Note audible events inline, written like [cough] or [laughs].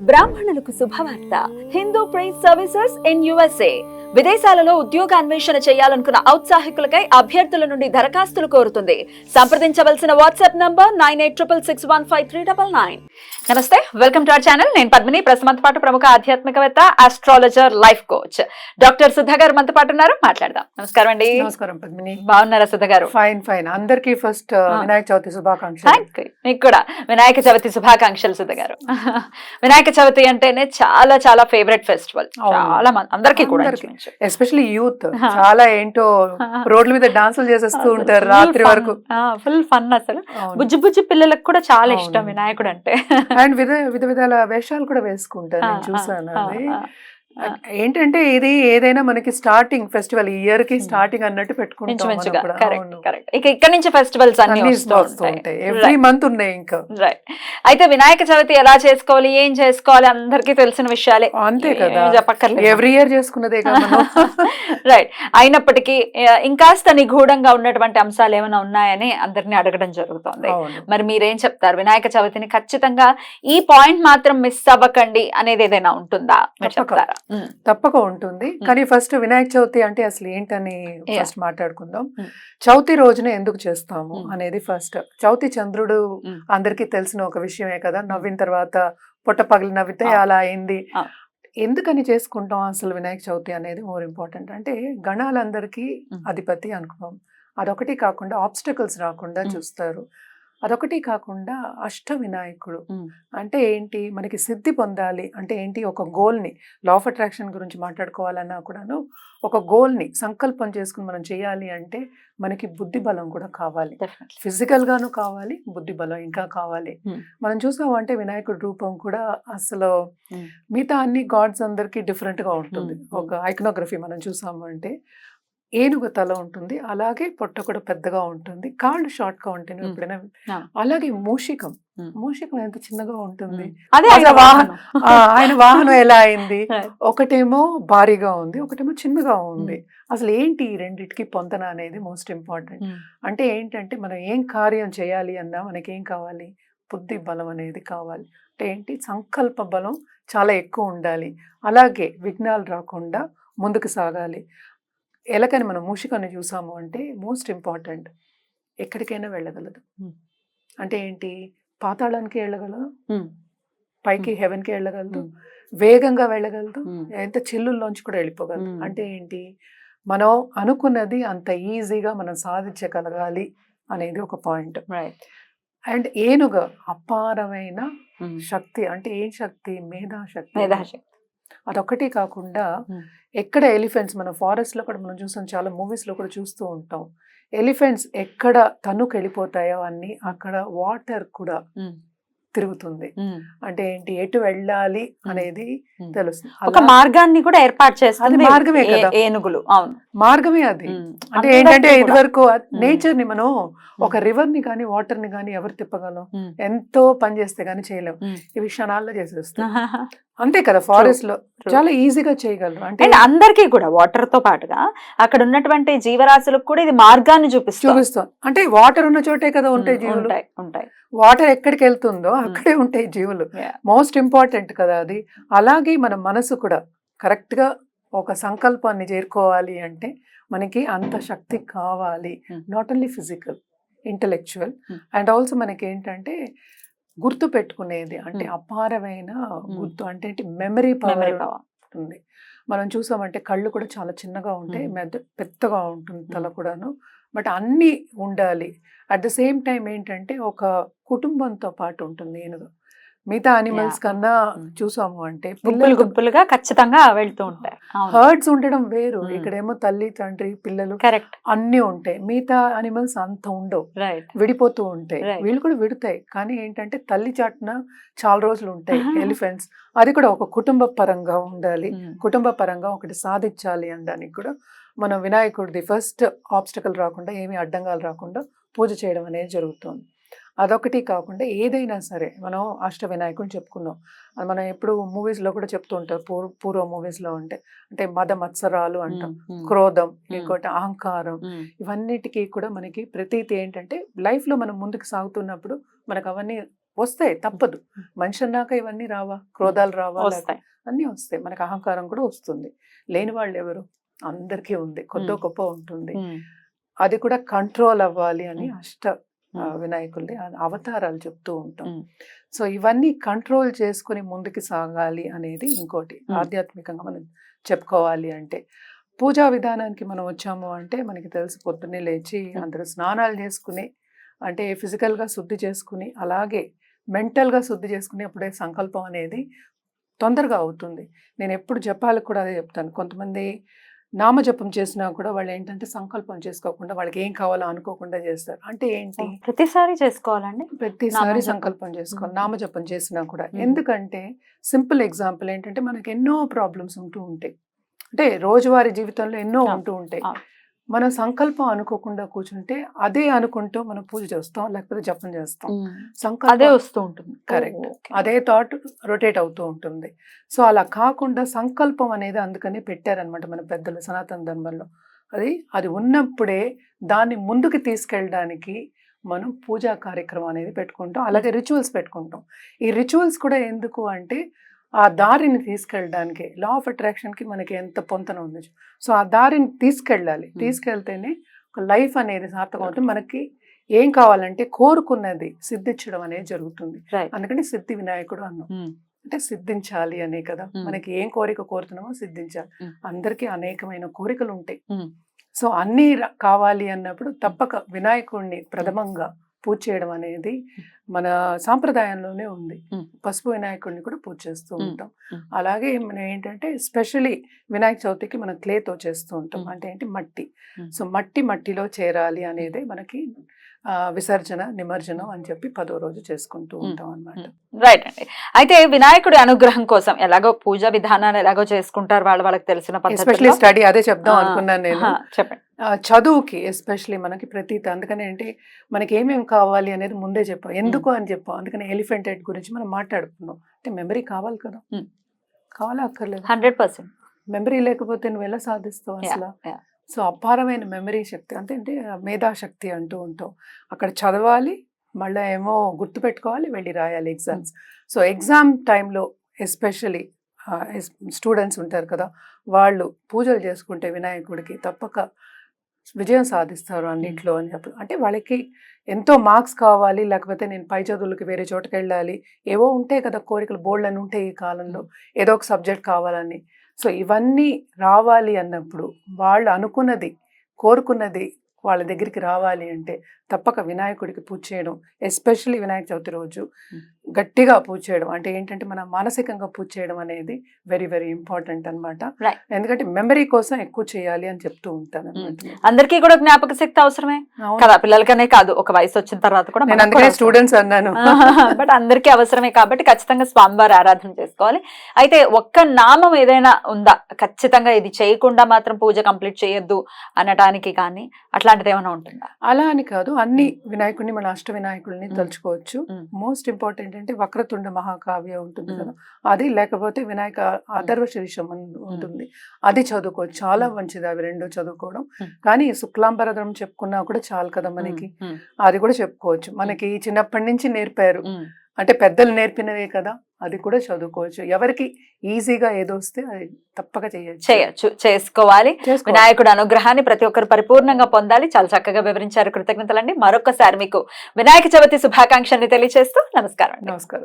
బ్రాహ్మణులకు శుభవార్త. Hindu prize services in USA. విదేశాలలో ఉద్యోగ అన్వేషణ చేయాలనుకున్న ఔత్సాహికులకై అభ్యర్థుల నుండి దరఖాస్తులు కోరుతుంది. సంప్రదించవలసిన WhatsApp number nine eight triple six one five three double nine. నమస్తే వెల్కమ్ టు అవర్ ఛానల్. నేను పద్మిని. ప్రస్తుతం పాటు ప్రముఖ ఆధ్యాత్మికవేత్త astrologer life coach doctor Sudha garu మనతో పాటు ఉన్నారు. మాట్లాడదాం. నమస్కారం అండి. నమస్కారం పద్మిని. బాగున్నారా సుధా గారు ఫైన్ ఫైన్ అందరికి ఫస్ట్ వినాయక చవితి శుభాకాంక్షలు. మీకు కూడా వినాయక చవితి శుభాకాంక్షలు సుధ గారు వినాయక చవితి అంటేనే చాలా చాలా ఫేవరెట్ ఫెస్టివల్. చాలా మంది అందరికీ కూడా. Especially youth. చాలా ఏంటో రోడ్ల మీద డాన్సులు చేసేస్తూ ఉంటారు రాత్రి వరకు ఫుల్ ఫన్ అసలు. బుజ్జి బుజ్జి పిల్లలకు కూడా చాలా ఇష్టం. వినాయకుడు అంటే అండ్ విధ విధ విధాల వేషాలు కూడా వేసుకుంటారు నేను చూసాను. ఏంటంటే ఇది ఏదైనా మనకి స్టార్టింగ్ ఫెస్టివల్ ఇయర్కి స్టార్టింగ్ అన్నట్టు పెట్టుకుంటాం ఇక ఇక్కడ నుంచి ఫెస్టివల్స్ అన్ని ఉంటాయి. ఎవ్రీ మంత్ ఉన్నాయి ఇంకా. రైట్ అయితే వినాయక చవితి ఎలా చేసుకోవాలి ఏం చేసుకోవాలి అందరికీ తెలిసిన విషయాలే. అంతే కదా. చెప్పక్కర్లేదు. ఎవ్రీ ఇయర్ చేసుకున్నదే కదా రైట్ [laughs] అయినప్పటికీ ఇంకాస్త నిగూఢంగా ఉన్నటువంటి అంశాలు ఏమైనా ఉన్నాయని అందరినీ అడగడం జరుగుతోంది. మరి మీరేం చెప్తారు? వినాయక చవితిని ఖచ్చితంగా ఈ పాయింట్ మాత్రం మిస్ అవ్వకండి అనేది ఏదైనా ఉంటుందా. చెప్తారా? తప్పక ఉంటుంది కానీ ఫస్ట్ వినాయక చవితి అంటే అసలు ఏంటని. ఫస్ట్ మాట్లాడుకుందాం. చవితి రోజున ఎందుకు చేస్తాము. అనేది ఫస్ట్ చవితి చంద్రుడు. అందరికీ తెలిసిన ఒక విషయమే కదా నవ్విన తర్వాత పొట్ట పగిలి నవ్వితే. అలా అయింది. ఎందుకని చేసుకుంటాం అసలు వినాయక చవితి అనేది మోర్ ఇంపార్టెంట్ అంటే గణాలందరికీ. అధిపతి అనుకున్నాం అదొకటి కాకుండా ఆబ్స్టకల్స్ రాకుండా. చూస్తారు అదొకటి కాకుండా అష్ట వినాయకుడు. అంటే ఏంటి మనకి సిద్ధి పొందాలి అంటే ఏంటి ఒక గోల్ని లా ఆఫ్ అట్రాక్షన్ గురించి మాట్లాడుకోవాలన్నా కూడాను ఒక గోల్ని సంకల్పం చేసుకుని మనం చేయాలి అంటే మనకి బుద్ధి బలం కూడా కావాలి definitely. ఫిజికల్ గాను కావాలి బుద్ధి బలం ఇంకా కావాలి. మనం చూసామంటే వినాయకుడి రూపం కూడా అసలు. మిగతా అన్ని గాడ్స్ అందరికి డిఫరెంట్గా ఉంటుంది. ఒక ఐకనోగ్రఫీ మనం చూసాము అంటే ఏనుగు తల ఉంటుంది అలాగే పొట్ట కూడా పెద్దగా ఉంటుంది కాళ్ళు షార్ట్గా ఉంటాయి Hmm. ఎప్పుడైనా. అలాగే మూషికం. మూషికం ఎంత చిన్నగా ఉంటుంది. అదే ఆయన వాహనం. ఆయన వాహనం ఎలా అయింది. [laughs] ఒకటేమో భారీగా ఉంది ఒకటేమో చిన్నగా ఉంది అసలు ఏంటి ఈ రెండిటికి పొంతన అనేది మోస్ట్ ఇంపార్టెంట్. అంటే ఏంటంటే మనం ఏం కార్యం చేయాలి అన్నా మనకి ఏం కావాలి బుద్ధి బలం అనేది కావాలి అంటే ఏంటి సంకల్ప బలం చాలా ఎక్కువ ఉండాలి అలాగే విఘ్నాలు రాకుండా ముందుకు సాగాలి ఎలకని మనం మూషికని చూసాము అంటే మోస్ట్ ఇంపార్టెంట్ ఎక్కడికైనా వెళ్ళగలదు. అంటే ఏంటి పాతాళానికి వెళ్ళగలదు. పైకి హెవెన్కి వెళ్ళగలదు. వేగంగా వెళ్ళగలదు. ఎంత చిల్లుల్లోంచి కూడా వెళ్ళిపోగలదు. అంటే ఏంటి మనం అనుకున్నది అంత ఈజీగా మనం సాధించగలగాలి అనేది ఒక పాయింట్. అండ్ ఏనుగ అపారమైన. శక్తి అంటే ఏం శక్తి మేధాశక్తి మేధాశక్తి. అదొక్కటి కాకుండా. ఎక్కడ ఎలిఫెంట్స్ మన ఫారెస్ట్లో కూడా మనం చూస్తాం చాలా మూవీస్లో కూడా చూస్తూ ఉంటాం ఎలిఫెంట్స్ ఎక్కడ తనుకు వెళ్ళిపోతాయో అన్ని అక్కడ వాటర్ కూడా. తిరుగుతుంది. అంటే ఏంటి ఎటు వెళ్ళాలి అనేది. తెలుస్తుంది ఒక మార్గాన్ని కూడా ఏర్పాటు చేస్తుంది మార్గమే కదా. ఏనుగులు అవును మార్గమే అది. అంటే ఏంటంటే. ఇది వరకు నేచర్ని మనం ఒక. రివర్ని కానీ వాటర్ని కానీ ఎవరు తిప్పగలం. ఎంతో పని చేస్తే గానీ చేయలేం. ఇవి క్షణాల్లో చేసేస్తాం [laughs] అంతే కదా ఫారెస్ట్లో. చాలా ఈజీగా చేయగలరు. అంటే అందరికీ కూడా వాటర్తో పాటుగా అక్కడ ఉన్నటువంటి జీవరాశులకు కూడా ఇది మార్గాన్ని చూపిస్తుంది చూపిస్తాం. అంటే వాటర్ ఉన్న చోటే కదా ఉంటాయి జీవులు. ఉంటాయి వాటర్ ఎక్కడికి వెళ్తుందో అక్కడే ఉంటాయి జీవులు. మోస్ట్ ఇంపార్టెంట్ కదా అది. అలాగే మన మనసు కూడా కరెక్ట్గా ఒక సంకల్పాన్ని చేరుకోవాలి అంటే మనకి అంత శక్తి కావాలి. Not only physical intellectual. And also మనకి ఏంటంటే గుర్తు పెట్టుకునేది. అంటే. అపారమైన గుర్తు. అంటే మెమరీ పవర్ ఉంటుంది. మనం చూసామంటే కళ్ళు కూడా చాలా చిన్నగా ఉంటాయి. మెద పెద్దగా ఉంటుంది తల. కూడాను. బట్ అన్నీ ఉండాలి. అట్ ద సేమ్ టైం ఏంటంటే ఒక కుటుంబంతో పాటు ఉంటుంది. ఏనుగు. మిగతా అనిమల్స్. కన్నా Hmm. చూసాము అంటే గుంపులు గుంపులుగా ఖచ్చితంగా వెళ్తూ ఉంటాయి. హర్డ్స్ ఉండడం వేరు. Hmm. ఇక్కడేమో తల్లి తండ్రి పిల్లలు కరెక్ట్ అన్నీ ఉంటాయి. మిగతా అనిమల్స్ అంత ఉండవు. విడిపోతూ ఉంటాయి. వీళ్ళు కూడా విడుతాయి. కానీ ఏంటంటే తల్లి చాటున చాలా రోజులు ఉంటాయి [laughs] ఎలిఫెంట్స్ అది కూడా ఒక కుటుంబ పరంగా ఉండాలి. కుటుంబ పరంగా ఒకటి సాధించాలి అనడానికి కూడా మనం వినాయకుడిది ఫస్ట్ ఆబ్స్టకల్ రాకుండా ఏమీ అడ్డంగాలు రాకుండా పూజ చేయడం అనేది జరుగుతుంది. అదొకటి కాకుండా ఏదైనా సరే మనం అష్ట వినాయకుడిని చెప్పుకున్నాం. అది మనం ఎప్పుడు మూవీస్లో కూడా చెప్తూ ఉంటారు. పూర్వ పూర్వ మూవీస్లో ఉంటే అంటే మద మత్సరాలు అంటాం. క్రోధం ఇంకోటి అహంకారం ఇవన్నిటికీ కూడా మనకి ప్రతీతి ఏంటంటే లైఫ్లో మనం ముందుకు సాగుతున్నప్పుడు మనకు అవన్నీ వస్తాయి తప్పదు. మనిషి అన్నాక ఇవన్నీ రావా? క్రోధాలు రావా? అన్నీ వస్తాయి. మనకు అహంకారం కూడా వస్తుంది. లేని వాళ్ళు ఎవరు? అందరికీ ఉంది. కొద్దో. గొప్ప ఉంటుంది. అది కూడా కంట్రోల్ అవ్వాలి అని. అష్ట. వినాయకుల్ని అవతారాలు చెప్తూ ఉంటాం. సో ఇవన్నీ కంట్రోల్ చేసుకుని ముందుకు సాగాలి అనేది ఇంకోటి. ఆధ్యాత్మికంగా మనం చెప్పుకోవాలి అంటే పూజా విధానానికి మనం వచ్చాము అంటే మనకి తెలిసి పొద్దున్నే లేచి. అందరూ స్నానాలు చేసుకుని అంటే ఫిజికల్గా శుద్ధి చేసుకుని అలాగే మెంటల్గా శుద్ధి చేసుకుని అప్పుడే సంకల్పం అనేది తొందరగా అవుతుంది నేను ఎప్పుడు జపాలకు కూడా అదే చెప్తాను కొంతమంది నామజపం చేసినా కూడా వాళ్ళు ఏంటంటే సంకల్పం చేసుకోకుండా వాళ్ళకి ఏం కావాలో అనుకోకుండా చేస్తారు. అంటే ఏంటి? ప్రతిసారి చేసుకోవాలండి. ప్రతిసారి. సంకల్పం చేసుకోవాలి. నామజపం చేసినా కూడా. ఎందుకంటే సింపుల్ ఎగ్జాంపుల్ ఏంటంటే మనకి ఎన్నో ప్రాబ్లమ్స్ ఉంటూ ఉంటాయి. అంటే రోజువారీ జీవితంలో ఎన్నో ఉంటూ ఉంటాయి. మనం సంకల్పం అనుకోకుండా కూర్చుంటే అదే అనుకుంటూ మనం పూజ చేస్తాం లేకపోతే జపం చేస్తాం. అదే సంకల్పం వస్తూ ఉంటుంది. ఓకే. అదే థాట్ రొటేట్ అవుతూ ఉంటుంది. సో అలా కాకుండా సంకల్పం అనేది అందుకని పెట్టారనమాట మన పెద్దలు సనాతన ధర్మంలో. అది అది ఉన్నప్పుడే దాన్ని ముందుకు తీసుకెళ్ళడానికి మనం పూజా కార్యక్రమం అనేది పెట్టుకుంటాం. అలాగే రిచువల్స్ పెట్టుకుంటాం. ఈ రిచువల్స్ కూడా ఎందుకు అంటే ఆ దారిని తీసుకెళ్ళడానికి లా ఆఫ్ అట్రాక్షన్కి మనకి ఎంత పొంతన ఉంది సో ఆ దారిని తీసుకెళ్ళాలి. తీసుకెళ్తేనే ఒక లైఫ్ అనేది సార్థకం అవుతుంది మనకి ఏం కావాలంటే కోరుకున్నది సిద్ధించడం అనేది జరుగుతుంది. అందుకని సిద్ధి వినాయకుడు అన్నాం అంటే సిద్ధించాలి అనే కదా. మనకి ఏం కోరిక కోరుతున్నామో సిద్ధించాలి. అందరికీ అనేకమైన కోరికలు ఉంటాయి. సో అన్నీ కావాలి అన్నప్పుడు తప్పక వినాయకుడిని ప్రథమంగా పూజ చేయడం అనేది మన సాంప్రదాయంలోనే ఉంది. పసుపు వినాయకుడిని కూడా పూజ చేస్తూ. ఉంటాం. అలాగే మనం ఏంటంటే స్పెషలీ వినాయక చవితికి మనం క్లేతో చేస్తూ ఉంటాం. అంటే ఏంటి మట్టి. సో మట్టి మట్టిలో చేరాలి అనేది మనకి విసర్జన నిమజ్జనం అని చెప్పి పదో రోజు చేసుకుంటూ. ఉంటాం అన్నమాట. రైట్ అండి. అయితే వినాయకుడి అనుగ్రహం కోసం ఎలాగో పూజ విధానాలు ఎలాగో చేసుకుంటారు వాళ్ళు వాళ్ళకి తెలిసిన ఎస్పెషలీ స్టడీ అదే చెప్దాం అనుకున్నాను నేను. చెప్పండి. చదువుకి ఎస్పెషలీ మనకి ప్రతి అందుకని ఏంటి మనకి ఏమేమి కావాలి అనేది ముందే చెప్పాం. ఎందుకు అని చెప్పాం. అందుకని ఎలిఫెంట్ హెడ్ గురించి మనం మాట్లాడుకున్నాం. అంటే మెమరీ కావాలి కదా. కావాలా అక్కర్లేదు? హండ్రెడ్ పర్సెంట్ మెమరీ లేకపోతే నువ్వు ఎలా సాధిస్తావు అసలు. సో అపారమైన మెమరీ శక్తి అంటే అంటే మేధాశక్తి అంటూ ఉంటాం. అక్కడ చదవాలి మళ్ళీ ఏమో గుర్తుపెట్టుకోవాలి వెళ్ళి రాయాలి ఎగ్జామ్స్. సో ఎగ్జామ్ టైంలో ఎస్పెషలీ స్టూడెంట్స్ ఉంటారు కదా వాళ్ళు పూజలు చేసుకుంటే వినాయకుడికి తప్పక విజయం సాధిస్తారు అన్నింటిలో అని చెప్పి అంటే వాళ్ళకి ఎంతో మార్క్స్ కావాలి లేకపోతే నేను పై చదువులకి వేరే చోటుకి వెళ్ళాలి ఏవో ఉంటాయి కదా కోరికలు బోల్డ్ అని ఉంటాయి ఈ కాలంలో ఏదో ఒక సబ్జెక్ట్ కావాలని. సో ఇవన్నీ రావాలి అన్నప్పుడు వాళ్ళు అనుకున్నది కోరుకున్నది వాళ్ళ దగ్గరికి రావాలి అంటే తప్పక వినాయకుడికి పూజ చేయడం ఎస్పెషల్లీ వినాయక చవితి రోజు. గట్టిగా పూజ చేయడం అంటే ఏంటంటే మనం మానసికంగా పూజ చేయడం అనేది వెరీ వెరీ ఇంపార్టెంట్ అన్నమాట Right. ఎందుకంటే మెమరీ కోసం ఎక్కువ చేయాలి అని చెప్తూ ఉంటాను అందరికీ కూడా జ్ఞాపక శక్తి అవసరమే. కదా పిల్లలకనే కాదు ఒక వయసు వచ్చిన తర్వాత కూడా నేను అందుకనే. స్టూడెంట్స్ అన్నాను [laughs] బట్ అందరికీ అవసరమే కాబట్టి ఖచ్చితంగా స్వామివారి ఆరాధన చేసుకోవాలి అయితే ఒక్క నామం ఏదైనా ఉందా ఖచ్చితంగా ఇది చేయకుండా మాత్రం పూజ కంప్లీట్ చేయొద్దు అనటానికి కానీ అట్లాంటిది ఏమైనా ఉంటుందా అలా అని కాదు అన్ని వినాయకుడిని మన అష్ట వినాయకుడిని. తలుచుకోవచ్చు. మోస్ట్ ఇంపార్టెంట్ అంటే వక్రతుండ మహాకావ్య ఉంటుంది. కదా. అది లేకపోతే వినాయక అథర్వ శీర్షం ఉంటుంది. అది చదువుకోవచ్చు చాలా. మంచిది అవి రెండు చదువుకోవడం. కానీ శుక్లాంబరధరం చెప్పుకున్నా కూడా చాలు కదా మనకి. అది కూడా చెప్పుకోవచ్చు. మనకి చిన్నప్పటి నుంచి నేర్పారు. అంటే పెద్దలు నేర్పినవే కదా అది కూడా చదువుకోవచ్చు. ఎవరికి ఈజీగా ఏదో వస్తే అది తప్పక చేయొచ్చు. చేయొచ్చు చేసుకోవాలి. వినాయకుడు అనుగ్రహాన్ని ప్రతి ఒక్కరు పరిపూర్ణంగా పొందాలి. చాలా చక్కగా వివరించారు కృతజ్ఞతలండి. మరొకసారి మీకు వినాయక చవితి శుభాకాంక్షల్ని తెలియజేస్తూ నమస్కారం నమస్కారం.